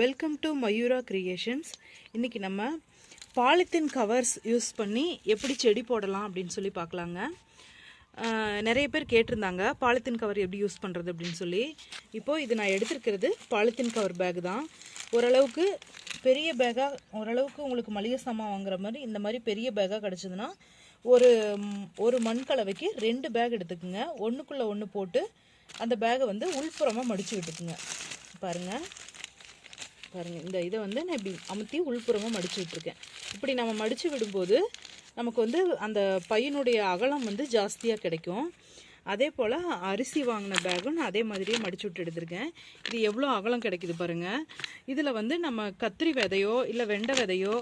Welcome to Mayura creations இன்றைக்கி நம்ம polythene covers use பண்ணி எப்படி செடி போடலாம் அப்படின்னு சொல்லி பார்க்கலாங்க. நிறைய பேர் கேட்டிருந்தாங்க பாலித்தீன் கவர் எப்படி யூஸ் பண்ணுறது அப்படின்னு சொல்லி. இப்போது இது நான் எடுத்திருக்கிறது பாலித்தீன் கவர் பேக் தான். ஓரளவுக்கு பெரிய பேக்காக ஓரளவுக்கு உங்களுக்கு மளிகை சாமான் வாங்குற மாதிரி இந்த மாதிரி பெரிய பேக்காக கிடச்சிதுன்னா ஒரு ஒரு மண் கலவைக்கு ரெண்டு பேக் எடுத்துக்குங்க. ஒன்றுக்குள்ளே ஒன்று போட்டு அந்த பேகை வந்து உள்புறமாக மடித்து விட்டுக்குங்க. பாருங்கள் பாருங்கள் இந்த இதை வந்து நான் இப்படி அமுத்தி உள்புறமாக மடித்து விட்டுருக்கேன். இப்படி நம்ம மடித்து விடும்போது நமக்கு வந்து அந்த பையனுடைய அகலம் வந்து ஜாஸ்தியாக கிடைக்கும். அதே போல் அரிசி வாங்கின பேகும் நான் அதே மாதிரியே மடிச்சு விட்டு எடுத்திருக்கேன். இது எவ்வளோ அகலம் கிடைக்குது பாருங்கள் இதில் வந்து நம்ம கத்திரி விதையோ இல்லை வெண்டை விதையோ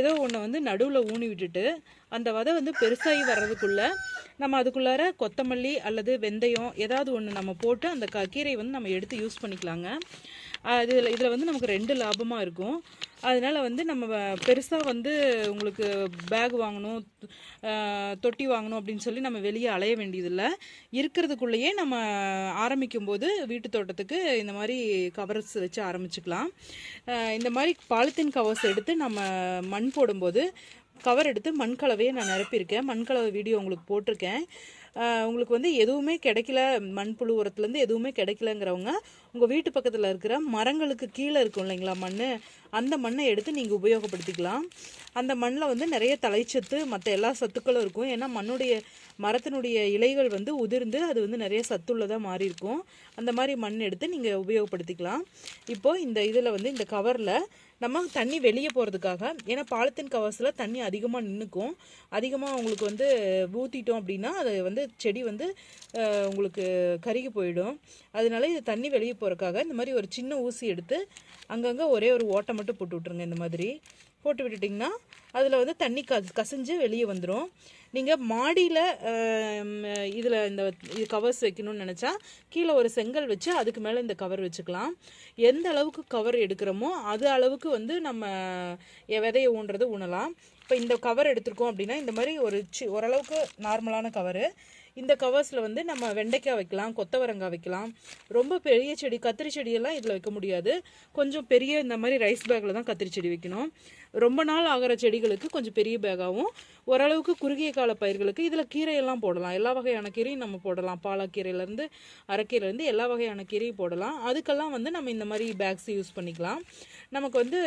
ஏதோ ஒன்று வந்து நடுவில் ஊனி விட்டுட்டு அந்த விதை வந்து பெருசாகி வர்றதுக்குள்ளே நம்ம அதுக்குள்ளார கொத்தமல்லி அல்லது வெந்தயம் ஏதாவது ஒன்று நம்ம போட்டு அந்த க கீரையை வந்து நம்ம எடுத்து யூஸ் பண்ணிக்கலாங்க. இதில் இதில் வந்து நமக்கு ரெண்டு லாபமாக இருக்கும். அதனால் வந்து நம்ம பெருசாக வந்து உங்களுக்கு பேக் வாங்கணும் தொட்டி வாங்கணும் அப்படின்னு சொல்லி நம்ம வெளியே அலைய வேண்டியதில்லை. இருக்கிறதுக்குள்ளேயே நம்ம ஆரம்பிக்கும் போது வீட்டு தோட்டத்துக்கு இந்த மாதிரி கவர்ஸ் வச்சு ஆரம்பிச்சுக்கலாம். இந்த மாதிரி பாலித்தீன் கவர்ஸ் எடுத்து நம்ம மண் போடும்போது கவர் எடுத்து மண் கலவையை நான் நிரப்பியிருக்கேன். மண் கலவை வீடியோ உங்களுக்கு போட்டிருக்கேன். உங்களுக்கு வந்து எதுவுமே கிடைக்கல மண்புழு உரத்துலேருந்து எதுவுமே கிடைக்கலங்கிறவங்க உங்கள் வீட்டு பக்கத்தில் இருக்கிற மரங்களுக்கு கீழே இருக்கும் இல்லைங்களா மண் அந்த மண்ணை எடுத்து நீங்கள் உபயோகப்படுத்திக்கலாம். அந்த மண்ணில் வந்து நிறைய தலைச்சத்து மற்ற எல்லா சத்துக்களும் இருக்கும். ஏன்னா மண்ணுடைய மரத்தினுடைய இலைகள் வந்து உதிர்ந்து அது வந்து நிறைய சத்துள்ளதாக மாறி இருக்கும் அந்த மாதிரி மண் எடுத்து நீங்கள் உபயோகப்படுத்திக்கலாம். இப்போது இந்த இதில் வந்து இந்த கவரில் நம்ம தண்ணி வெளியே போகிறதுக்காக ஏன்னா பாலித்தீன் கவர்ஸில் தண்ணி அதிகமாக நின்றுக்கும் அதிகமாக உங்களுக்கு வந்து ஊற்றிட்டோம் அப்படின்னா அது வந்து செடி வந்து உங்களுக்கு கருகி போயிடும். அதனால இது தண்ணி வெளியே போகிறதுக்காக இந்த மாதிரி ஒரு சின்ன ஊசி எடுத்து அங்கங்கே ஒரே ஒரு ஓட்டை மட்டும் போட்டு விட்ருங்க இந்த மாதிரி. போட்டு விட்டுட்டிங்கன்னா அதில் வந்து தண்ணி க கசிஞ்சு வெளியே வந்துடும் நீங்கள் மாடியில் இதில் இந்த இது கவர்ஸ் வைக்கணும்னு நினச்சா கீழே ஒரு செங்கல் வச்சு அதுக்கு மேலே இந்த கவர் வச்சுக்கலாம். எந்த அளவுக்கு கவர் எடுக்கிறோமோ அது அளவுக்கு வந்து நம்ம எ- விதையை ஊன்றது ஊனலாம். இப்போ இந்த கவர் எடுத்திருக்கோம் அப்படின்னா இந்த மாதிரி ஒரு சி ஓரளவுக்கு நார்மலான கவரு இந்த கவர்ஸில் வந்து நம்ம வெண்டைக்காய் வைக்கலாம் கொத்தவரங்காய் வைக்கலாம். ரொம்ப பெரிய செடி கத்திரி செடியெல்லாம் இதில் வைக்க முடியாது. கொஞ்சம் பெரிய இந்த மாதிரி ரைஸ் பேக்கில் தான் கத்திரி செடி வைக்கணும். ரொம்ப நாள் ஆகிற செடிகளுக்கு கொஞ்சம் பெரிய பேக்காகவும் ஓரளவுக்கு குறுகிய கால பயிர்களுக்கு இதில் கீரையெல்லாம் போடலாம். எல்லா வகையான கீரையும் நம்ம போடலாம். பாலாக்கீரையிலேருந்து அரைக்கீரைலேருந்து எல்லா வகையான கீரையும் போடலாம். அதுக்கெல்லாம் வந்து நம்ம இந்த மாதிரி பேக்ஸ் யூஸ் பண்ணிக்கலாம். நமக்கு வந்து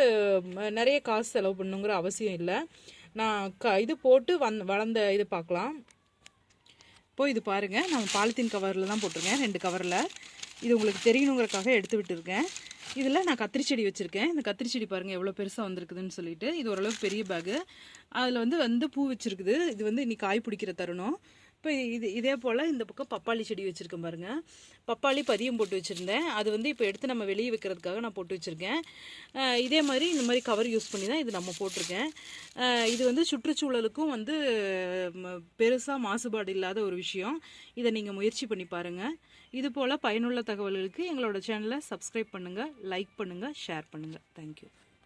நிறைய காசு செலவு பண்ணுங்கிற அவசியம் இல்லை. நான் க இது போட்டு வந் வளர்ந்த இது பார்க்கலாம். இப்போது இது பாருங்கள் நான் பாலித்தீன் கவரில் தான் போட்டிருக்கேன் ரெண்டு கவரில் இது உங்களுக்கு தெரியணுங்கிறக்காக எடுத்து விட்டுருக்கேன். இதில் நான் கத்திரி செடி வச்சுருக்கேன். இந்த கத்திரி செடி பாருங்கள் எவ்வளோ பெருசாக வந்திருக்குதுன்னு சொல்லிட்டு இது ஓரளவுக்கு பெரிய பேகு அதில் வந்து வந்து பூ வச்சுருக்குது. இது வந்து இன்னைக்கு காய் பிடிக்கிற தருணம். இப்போ இது இதே போல் இந்த பக்கம் பப்பாளி செடி வச்சுருக்கேன் பாருங்கள் பப்பாளி பதியம் போட்டு வச்சுருந்தேன். அது வந்து இப்போ எடுத்து நம்ம வெளியே வைக்கிறதுக்காக நான் போட்டு வச்சுருக்கேன். இதே மாதிரி இந்த மாதிரி கவர் யூஸ் பண்ணி தான் இது நம்ம போட்டிருக்கேன். இது வந்து சுற்றுச்சூழலுக்கும் வந்து பெருசாக மாசுபாடு இல்லாத ஒரு விஷயம். இதை நீங்கள் முயற்சி பண்ணி பாருங்கள் இது போல் பயனுள்ள தகவல்களுக்கு எங்களோட சேனலை சப்ஸ்கிரைப் பண்ணுங்கள் லைக் பண்ணுங்கள் ஷேர் பண்ணுங்கள் தேங்க்யூ